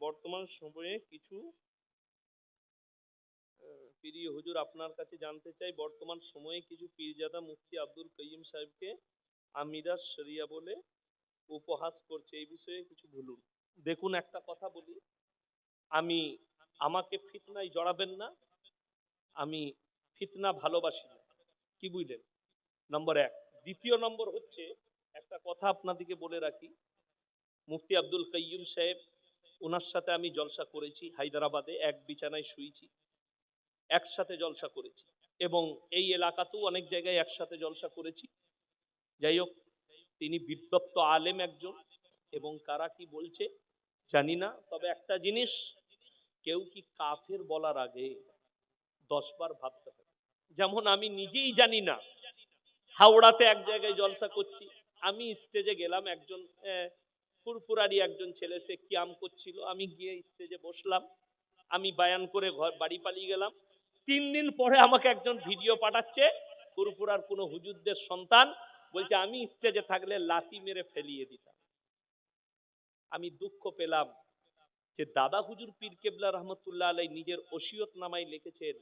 বর্তমান সময়ে কিছু প্রিয় হুজুর আপনার কাছে জানতে চাই, বর্তমান সময়ে কিছু পীরজাদা মুফতি আব্দুল কাইয়িম সাহেবকে আমিরা শরিয়া বলে উপহাস করছে, এই বিষয়ে কিছু বলুন। দেখুন, একটা কথা বলি, আমি, আমাকে ফিতনায় জড়াবেন না, আমি ফিতনা ভালোবাসি না। কি বুঝলেন? নম্বর এক। দ্বিতীয় নম্বর হচ্ছে, একটা কথা আপনাদেরকে বলে রাখি, মুফতি আব্দুল কাইয়ুম সাহেব ওনার সাথে আমি জলসা করেছি, হায়দ্রাবাদে এক বিছানায় শুয়েছি, একসাথে জলসা করেছি এবং এই এলাকাতেও অনেক জায়গায় একসাথে জলসা করেছি। যাই হোক, তিনি বিদ্যপ্ত আলেম একজন এবং কারা কি বলছে জানি না, তবে একটা জিনিস কেউ কি কাফের বলার আগে দশবার ভাবতে হবে। যেমন আমি নিজেই জানি না, হাওড়াতে এক জায়গায় জলসা করছি, আমি স্টেজে গেলাম একজন ফুরফুরারি একজন ছেলে, সে কিয়াম করছিল। আমি গিয়ে স্টেজে বসলাম। আমি বায়ান করে ঘর, বাড়ি পালিয়ে গেলাম। তিন দিন পরে আমাকে একজন ভিডিও পাঠাচ্ছে, ফুরফুরার কোনো হুজুরদের সন্তান। বলছে, আমি স্টেজে থাকলে লাতি মেরে ফেলিয়ে দিতাম। আমি দুঃখ পেলাম যে দাদা হুজুর পীর কেবলা রহমতুল্লাহ আলাই নিজের ওসিয়ত নামায় লিখেছেন,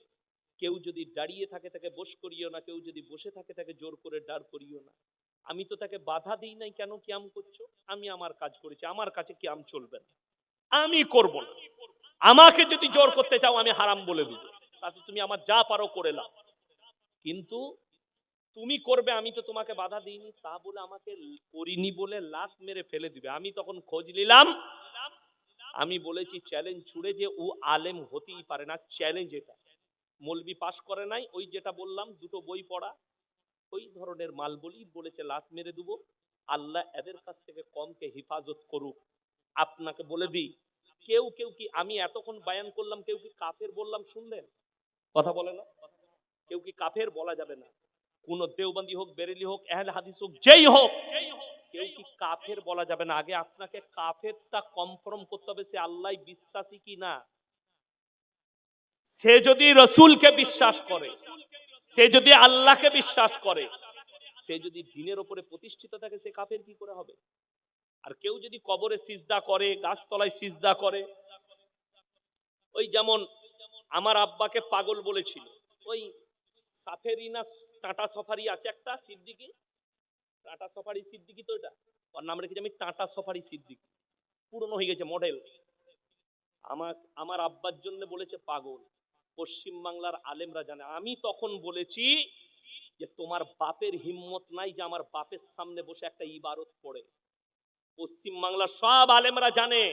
কেউ যদি দাঁড়িয়ে থাকে, তাকে বস করিও না, কেউ যদি বসে থাকে, তাকে জোর করে দাঁড় করিও না। আমি তো তাকে বাধা দিই নাই কেন কিয়াম করছ? আমি আমার কাজ করেছি, আমার কাছে কিয়াম চলবে না। আমি করব না। আমাকে যদি জোর করতে চাও, আমি হারাম বলে দিব। তাতে তুমি আমার যা পারো করে নাও কিন্তু তুমি করবে, আমি তো তোমাকে বাধা দিইনি, তা বলে আমাকে করিনি বলে লাত মেরে ফেলে দিবে। আমি তখন খোঁজ নিলাম। আমি বলেছি চ্যালেঞ্জ ছুড়ে যে ও আলেম হতেই পারে না। চ্যালেঞ্জ এটা। মলবি পাশ করে নাই, ওই যেটা বললাম, দুটো বই পড়া ওই ধরনের মাল বলি বলেছে লাত মেরে দেবো। আল্লাহ এদের কাছ থেকে কমকে হেফাজত করুক। আপনাকে বলে দিই, কেউ কেউ কি আমি এতক্ষণ বায়ান করলাম, কেউ কি কাফের বললাম শুনলেন? কথা বলে না? কেউ কি কাফের বলা যাবে না? কোন দেওবন্দি হোক, বেরেলি হোক এহলে হাদিস হোক, যেই হোক, কেউ কি কাফের বলা যাবে না? আগে আপনাকে কাফেরটা কনফার্ম করতে হবে, সে আল্লাহ বিশ্বাসী কি না? সে যদি রসুলকে বিশ্বাস করে সে যদি আল্লাহকে বিশ্বাস করে, সে যদি দিনের ওপরে প্রতিষ্ঠিত থাকে, সে কাফের কি করে হবে? আর কেউ যদি কবরে সিজদা করে, গাছতলায় সিজদা করে, ওই যেমন আমার আব্বাকে পাগল বলেছিল, ওই সাফেরি না টাটা সফারি আছে একটা সিদ্দিকি? টাটা সফারি সিদ্দিকি তো এটা? ওর নাম রেখেছি আমি টাটা সফারি সিদ্দিকি। পুরনো হয়ে গেছে মডেল। আমার আমার আব্বার জন্য বলেছে পাগল। পশ্চিম বাংলার আলেমরা জানে। আমি তখন বলেছি যে, তোমার বাপের হিম্মত নাই যে আমার বাপের সামনে বসে একটা ইবারত পড়ে। পশ্চিম বাংলার সব আলেমরা জানে।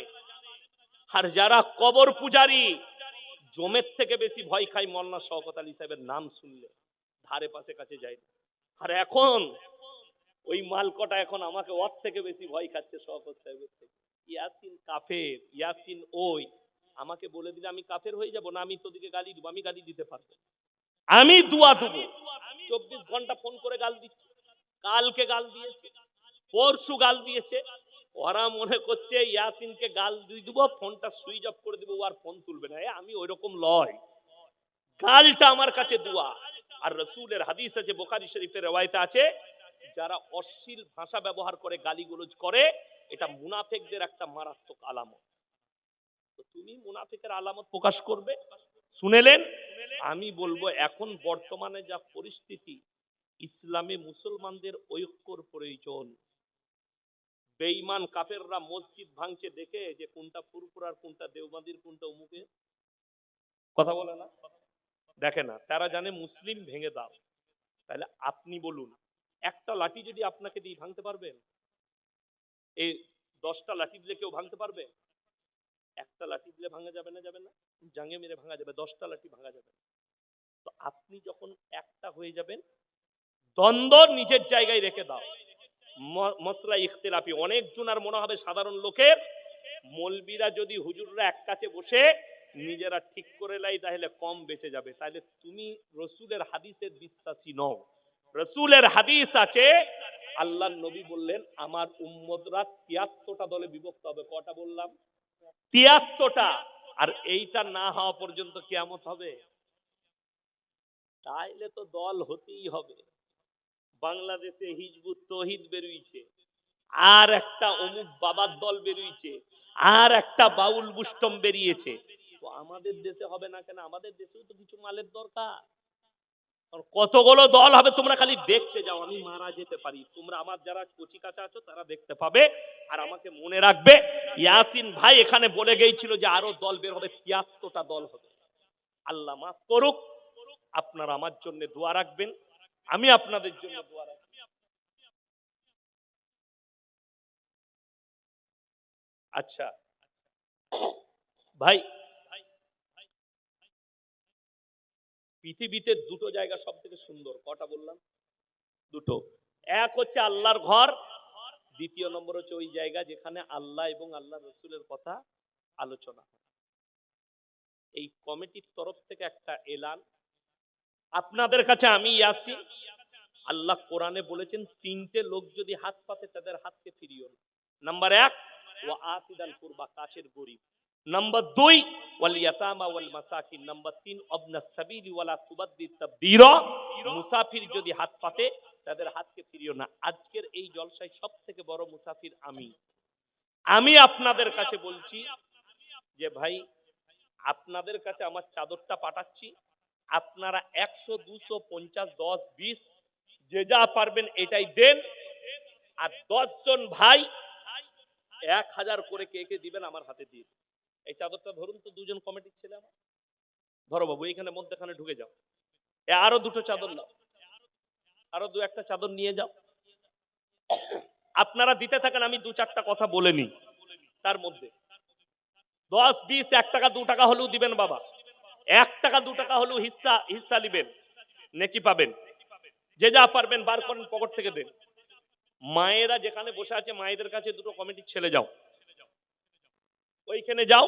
আর যারা কবর পূজারি, জমের থেকে বেশি ভয় খায় মল্লা শওকত আলী সাহেবের নাম শুনলে, ধারে পাশে কাছে যায় না। আর এখন ওই মালকটা এখন আমাকে ওর থেকে বেশি ভয় খাচ্ছে শওকত সাহেবের থেকে। ইয়াসিন কাফের, ইয়াসিন ওই। আমাকে বলে দিলে আমি কাফের হয়ে যাব না, আমি তোদিকে গালি দিব, আমি গালি দিতে পারব আমি দুয়া দেবো। চব্বিশ ঘণ্টা ফোন করে গাল দিচ্ছে। কালকে গাল দিয়েছে, পরশু গাল দিয়েছে। ওরা মনে করছে ইয়াসিনকে গাল দিয়ে দিব, ফোনটা সুইচ অফ করে দিব আর ফোন তুলবে না। আমি ওই রকম লয়। গালটা আমার কাছে দুয়া। আর রসুলের হাদিস আছে, বোখারি শরীফের রেওয়ায়তে আছে, যারা অশ্লীল ভাষা ব্যবহার করে, গালিগুলোজ করে, এটা মুনাফেকদের একটা মারাত্মক আলামত। তুমি মুনাফিকের আলামত প্রকাশ করবে। শুনেলেন? আমি বলব, এখন বর্তমানে যা পরিস্থিতি, ইসলামে মুসলমানদের ঐক্যর প্রয়োজন। বেঈমান কাফেররা মসজিদ ভাঙছে দেখে যে কোনটা ফুরফুরার কোনটা দেওবান্দির, কোনটা উমুকে কথা বলে না? দেখে না। তারা জানে মুসলিম ভেঙে দাও। তাহলে আপনি বলুন, একটা লাঠি যদি আপনাকে দিয়ে ভাঙতে পারবেন? এই দশটা লাঠি দিলে কেউ ভাঙতে পারবে? একটা লাঠি দিলে ভাঙা যাবে না যাবে না। জাঙ্গে মেরে ভাঙা যাবে, দশটা লাঠি ভাঙা যাবে না। তো আপনি যখন একটা হয়ে যাবেন, দ্বন্দ্ব নিজের জায়গায় রেখে দাও। মশলা ইখতিলাফি অনেকজন আর মনে হবে সাধারণ লোকের মলবিরা যদি হুজুররা এক কাছে বসে নিজেরা ঠিক করে লাই, তাহলে কম বেঁচে যাবে। তাহলে তুমি রসুলের হাদিসের বিশ্বাসী নও। রসুলের হাদিস আছে আল্লাহ নবী বললেন, আমার উম্মদরা তিয়াত্তরটা দলে বিভক্ত হবে। কটা বললাম? তিয়াত্তরটা। আর এইটা না হওয়া পর্যন্ত কেয়ামত হবে? তাইলে তো দল হতেই হবে। বাংলাদেশে হিজবুত তহিদ বেরিয়েছে আর একটা অমুক বাবার দল বেরিয়েছে আর একটা বাউল বুষ্টম বেরিয়েছে। তো আমাদের দেশে হবে না কেন? আমাদের দেশেও তো কিছু মালের দরকার। কতগুলো দল হবে তোমরা খালি দেখতে যাও, আমি মারা যেতে পারি। তোমরা আমার যারা কচি কাঁচা আছো, তারা দেখতে পাবে। আর আমাকে মনে রাখবে, ইয়াসিন ভাই এখানে বলে গিয়েছিল যে আরও দল বের হবে, তিয়াত্তরটা দল হবে। আল্লাহ মাফ করুক, আপনারা আমার জন্য দোয়া রাখবেন, আমি আপনাদের জন্য দোয়া আচ্ছা ভাই পৃথিবীতে দুটো জায়গা সব থেকে সুন্দর। কটা বললাম? দুটো। এক হচ্ছে আল্লাহর ঘর, দ্বিতীয় নম্বর হচ্ছে ওই জায়গা যেখানে আল্লাহ এবং আল্লাহ রসুলের কথা আলোচনা এই কমিটির তরফ থেকে একটা এলান। আপনাদের কাছে আমি আসি। আল্লাহ কোরআনে বলেছেন, তিনটে লোক যদি হাত পাতে তাদের হাতকে ফিরিও না। নাম্বার এক ও আতিদাল কুরবা, কাছের গরিব। নাম্বার দুই ওয়াল ওয়াল মাসাকিন। নাম্বার ওয়ালা তুবাদ্দি মুসাফির যদি হাত পাতে, তাদের হাতকে ফিরিও না। আজকের এই জলসায় সব থেকে বড় মুসাফির আমি। আমি আপনাদের কাছে বলছি যে, ভাই, আপনাদের কাছে আমার চাদরটা পাঠাচ্ছি। আপনারা একশো, দুশো, পঞ্চাশ, দশ, বিশ, যে যা পারবেন এটাই দেন। আর দশ জন ভাই, এক হাজার করে কে কে দিবেন আমার হাতে দিয়ে। এই চাদরটা ধরুন তো দুজন কমিটির ছেলে আমার। ধরো বাবু, এইখানে মধ্যখানে ঢুকে যাও। এ আরও দুটো চাদর নাও। আরও দু একটা চাদর নিয়ে যাও। আপনারা দিতে থাকেন, আমি দু চারটা কথা বলে নিই তার মধ্যে। দশ, বিশ, এক টাকা, দু টাকা হলেও দিবেন বাবা। এক টাকা, দু টাকা হলেও হিস্সা হিস্সা নিবেন নেকি পাবেন। যে যা পারবেন বার করেন পকেট থেকে দেন। মায়েরা যেখানে বসে আছে, মায়েদের কাছে দুটো কমিটির ছেলে যাও। ওইখানে যাও।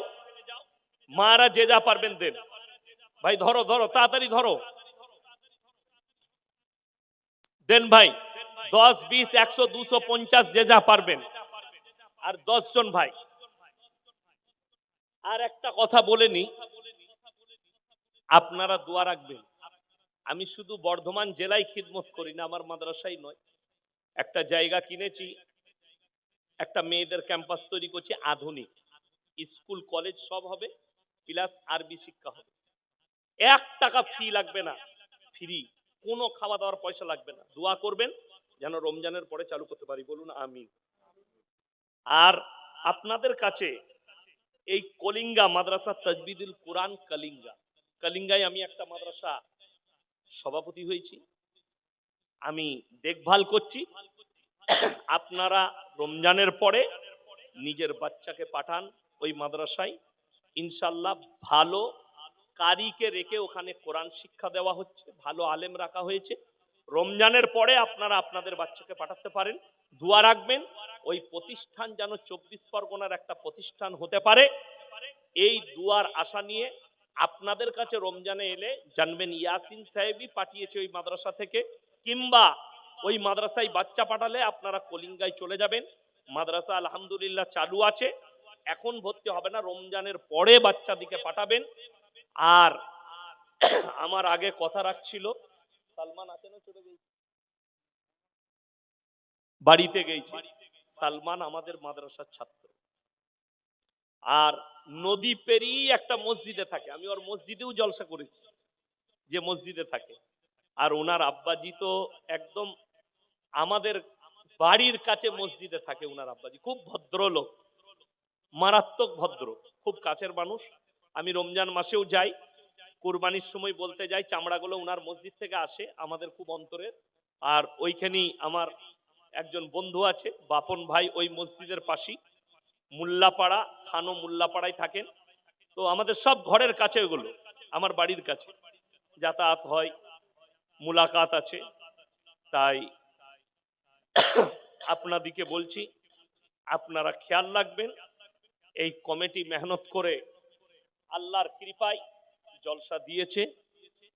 মারা যে যা পারবেন দেন। ভাই, ধরো ধরো, তাড়াতাড়ি ধরো। দেন ভাই, দশ, বিশ, একশো, দুশো, পঞ্চাশ যে যা পারবেন। আর দশ জন ভাই। আর একটা কথা বলেনি আপনারা দোয়া রাখবেন। আমি শুধু বর্ধমান জেলায় খিদমত করি না, আমার মাদ্রাসাই নয়। একটা জায়গা কিনেছি। একটা মেয়েদের ক্যাম্পাস তৈরি করছি, আধুনিক। স্কুল, কলেজ সব হবে প্লাস আরবি শিক্ষা হবে। এক টাকা ফি লাগবে না। ফ্রি কোনো খাওয়া দাওয়ার পয়সা লাগবে না। দোয়া করবেন যেন রমজানের পরে চালু করতে পারি। বলুন আমি আর আপনাদের কাছে এই কলিঙ্গা মাদ্রাসা তাজবিদুল কোরআন কলিঙ্গা। কলিঙ্গায় আমি একটা মাদ্রাসা সভাপতি হয়েছি। আমি দেখভাল করছি। আপনারা রমজানের পরে নিজের বাচ্চাকে পাঠান। ওই মাদ্রাসায়। ইনশাল্লাহ ভালো কারিকে রেখে ওখানে কোরআন শিক্ষা দেওয়া হচ্ছে, ভালো আলেম রাখা হয়েছে। রমজানের পরে আপনারা আপনাদের বাচ্চাকে পাঠাতে পারেন। দোয়া রাখবেন, ওই প্রতিষ্ঠান যেন চব্বিশ পরগনার একটা প্রতিষ্ঠান হতে পারে। এই দুয়ার আশা নিয়ে আপনাদের কাছে রমজানে এলে জানবেন ইয়াসিন সাহেবই পাঠিয়েছে ওই মাদ্রাসা থেকে, কিংবা ওই মাদ্রাসায় বাচ্চা পাঠালে আপনারা কলিঙ্গায় চলে যাবেন। মাদ্রাসা আলহামদুলিল্লাহ চালু আছে। এখন ভর্তি হবে না, রমজানের পরে বাচ্চাদিকে পাঠাবেন। আর আমার আগে কথা রাখছিল, সালমান আছে না চলে গেছে বাড়িতে গেছি সালমান আমাদের মাদ্রাসার ছাত্র। আর নদী পেরিয়ে একটা মসজিদে থাকে। আমি ওর মসজিদেও জলসা করেছি, যে মসজিদে থাকে। আর ওনার আব্বাজি তো একদম আমাদের বাড়ির কাছে মসজিদে থাকে, ওনার আব্বাজি। খুব ভদ্র লোক মারাত্মক ভদ্র, খুব কাছের মানুষ। আমি রমজান মাসেও যাই। কোরবানির সময় বলতে যাই, চামড়াগুলো ওনার মসজিদ থেকে আসে, আমাদের খুব অন্তরের আর ওইখানেই আমার একজন বন্ধু আছে, বাপন ভাই ওই মসজিদের পাশেই। মুল্লাপাড়া খানো মুল্লাপাড়ায় থাকেন। তো আমাদের সব ঘরের কাছে ওগুলো আমার বাড়ির কাছে। যাতায়াত হয়, মুলাকাত আছে। তাই আপনাদিকে বলছি, আপনারা খেয়াল রাখবেন। এই কমিটি মেহনত করে আল্লাহর কৃপায় জলসা দিয়েছে।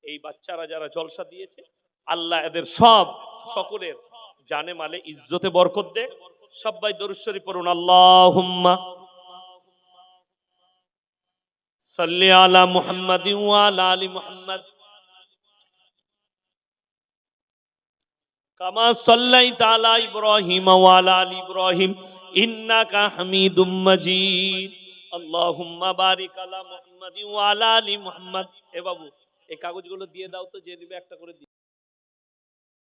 এই বাচ্চারা যারা জলসা দিয়েছে, আল্লাহ এদের সব সকলের জানে মালে ইজ্জতে বরকত দে। সবাই দরুশ্বরী পড়ুন, আল্লাহুম্মা সাল্লি আলা মুহাম্মাদ ওয়া আলা আলি মুহাম্মাদ। কামা সাল্লাইতা আলা ইব্রাহিম ওয়া আলা আলি ইব্রাহিম, ইন্নাকা হামিদুম মাজিদ আল্লাহুম্মা বারিক আলা মুহাম্মাদিন ওয়ালা আলি মুহাম্মাদ এ বাবু, এই কাগজগুলো দিয়ে দাও তো, যে নিবে একটা করে দিও।